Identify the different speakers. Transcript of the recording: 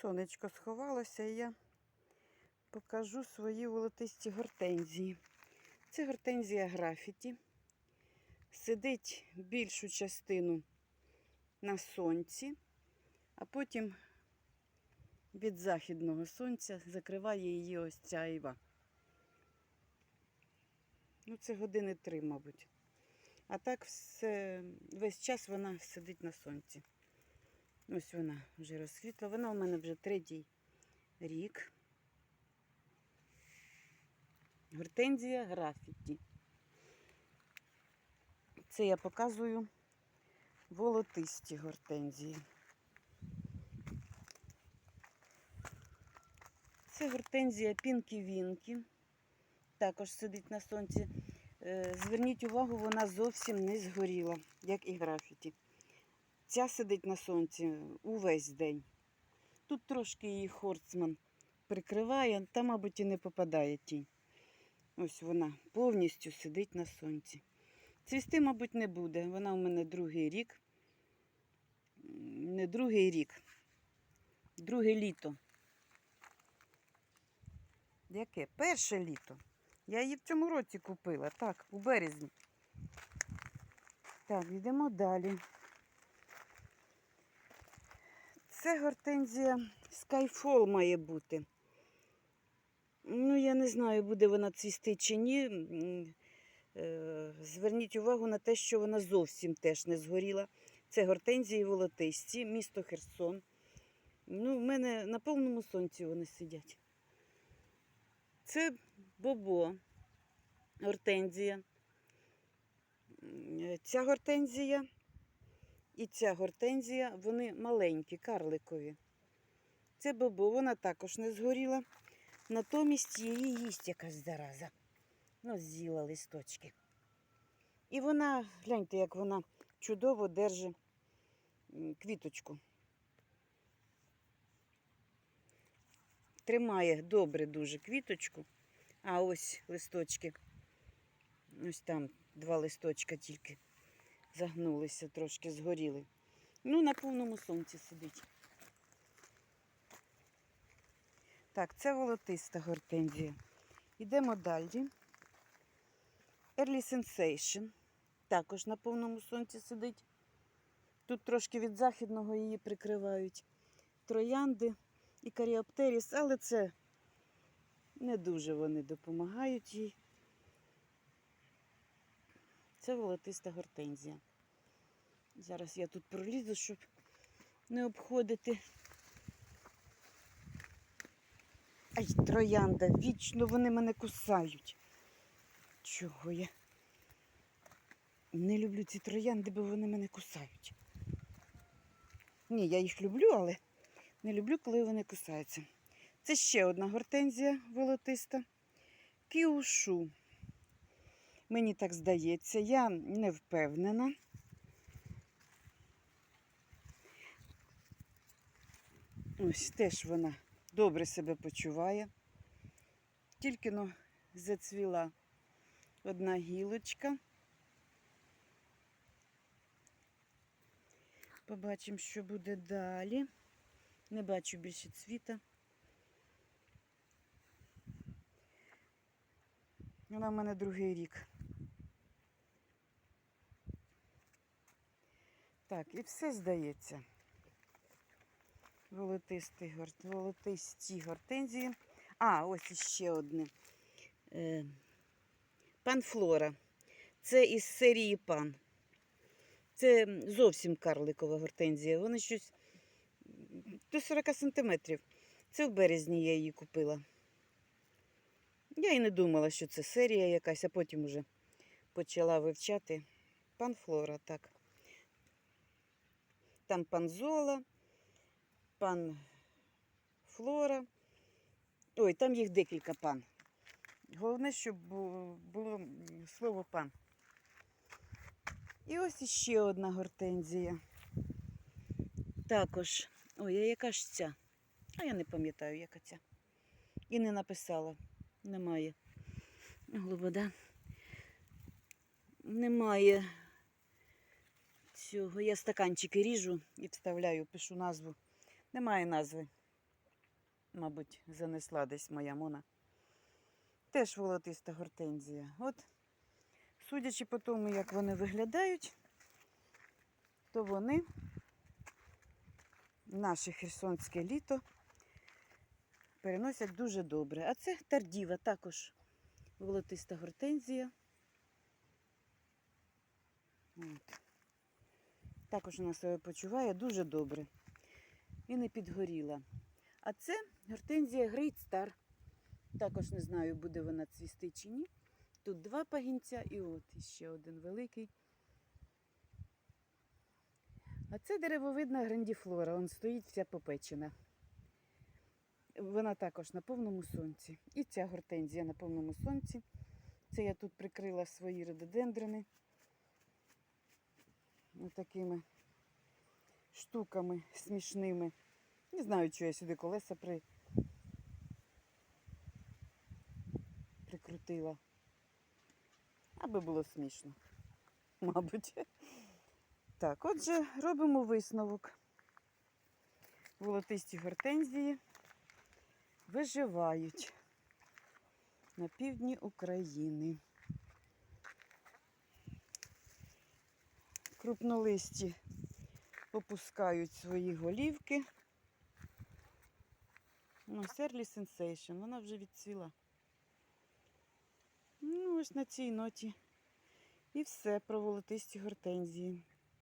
Speaker 1: Сонечко сховалося, і я покажу свої волотисті гортензії. Це гортензія графіті. Сидить більшу частину на сонці, а потім від західного сонця закриває її ось ця іва. Ну, це години три, мабуть. А так все, весь час вона сидить на сонці. Ось вона вже розквітла. Вона у мене вже третій рік. Гортензія графіті. Це я показую волотисті гортензії. Це гортензія Пінкі-Вінкі. Також сидить на сонці. Е, Зверніть увагу, вона зовсім не згоріла, як і графіті. Ця сидить на сонці увесь день. Тут трошки її хорцман прикриває, та, мабуть, і не попадає тінь. Ось вона повністю сидить на сонці. Цвісти, мабуть, не буде. Вона у мене другий рік. Не другий рік. Друге літо. Яке? Перше літо. Я її в цьому році купила. Так, у березні. Так, йдемо далі. Це гортензія Skyfall має бути. Ну, я не знаю, буде вона цвісти чи ні. Е, Зверніть увагу на те, що вона зовсім теж не згоріла. Це гортензії волотисті, місто Херсон. Ну, в мене на повному сонці вони сидять. Це бобо, гортензія. Е, Ця гортензія і ця гортензія, вони маленькі, карликові. Це бобо, вона також не згоріла. Натомість її їсть якась зараза. Ну, з'їла листочки. І вона, гляньте, як вона чудово держить квіточку. Тримає добре дуже квіточку. А ось листочки. Ось там два листочка тільки загнулися, трошки згоріли. Ну, на повному сонці сидить. Так, це волотиста гортензія. Йдемо далі. Early Sensation. Також на повному сонці сидить. Тут трошки від західного її прикривають. Троянди і каріоптеріс, але це не дуже вони допомагають їй. Це волотиста гортензія. Зараз я тут пролізу, щоб не обходити. Ай, троянда, вічно вони мене кусають. Чого я? Не люблю ці троянди, бо вони мене кусають. Ні, я їх люблю, але не люблю, коли вони кусаються. Це ще одна гортензія волотиста. Кіушу. Мені так здається, я не впевнена. Ось теж вона добре себе почуває. Тільки но зацвіла одна гілочка. Побачимо, що буде далі. Не бачу більше цвіта. Вона в мене другий рік. Так, і все здається. Волотистий горт... Волотисті гортензії. А, ось іще одне. Е... Панфлора. Це із серії пан. Це зовсім карликова гортензія. Вони щось до 40 сантиметрів. Це в березні я її купила. Я і не думала, що це серія якась, а потім уже почала вивчати. Панфлора, так. Там панзола, пан Флора. Ой, там їх декілька пан. Головне, щоб було слово пан. І ось іще одна гортензія. Також. Ой, а яка ж ця? А я не пам'ятаю, яка ця. І не написала. Немає. Глобода. Немає цього. Я стаканчики ріжу і вставляю, пишу назву. Немає назви. мабуть, занесла десь моя мона. Теж волотиста гортензія. От, судячи по тому, як вони виглядають, то вони наше херсонське літо переносять дуже добре. А це тардіва також волотиста гортензія. От. Також вона себе почуває дуже добре і не підгоріла. А це гортензія Great Star. Також не знаю, буде вона цвісти чи ні. Тут два пагінця і от іще один великий. А це деревовидна грандіфлора, он стоїть вся попечена. Вона також на повному сонці. І ця гортензія на повному сонці. Це я тут прикрила свої рододендрини. Отакими штуками смішними. Не знаю, чого я сюди колеса при... прикрутила. Аби було смішно, мабуть. Так, отже, робимо висновок. Волотисті гортензії виживають на півдні України. Крупнолисті опускають свої голівки. Ну, Серлі Сенсейшн, вона вже відцвіла. Ну, ось на цій ноті. І все про волотисті гортензії.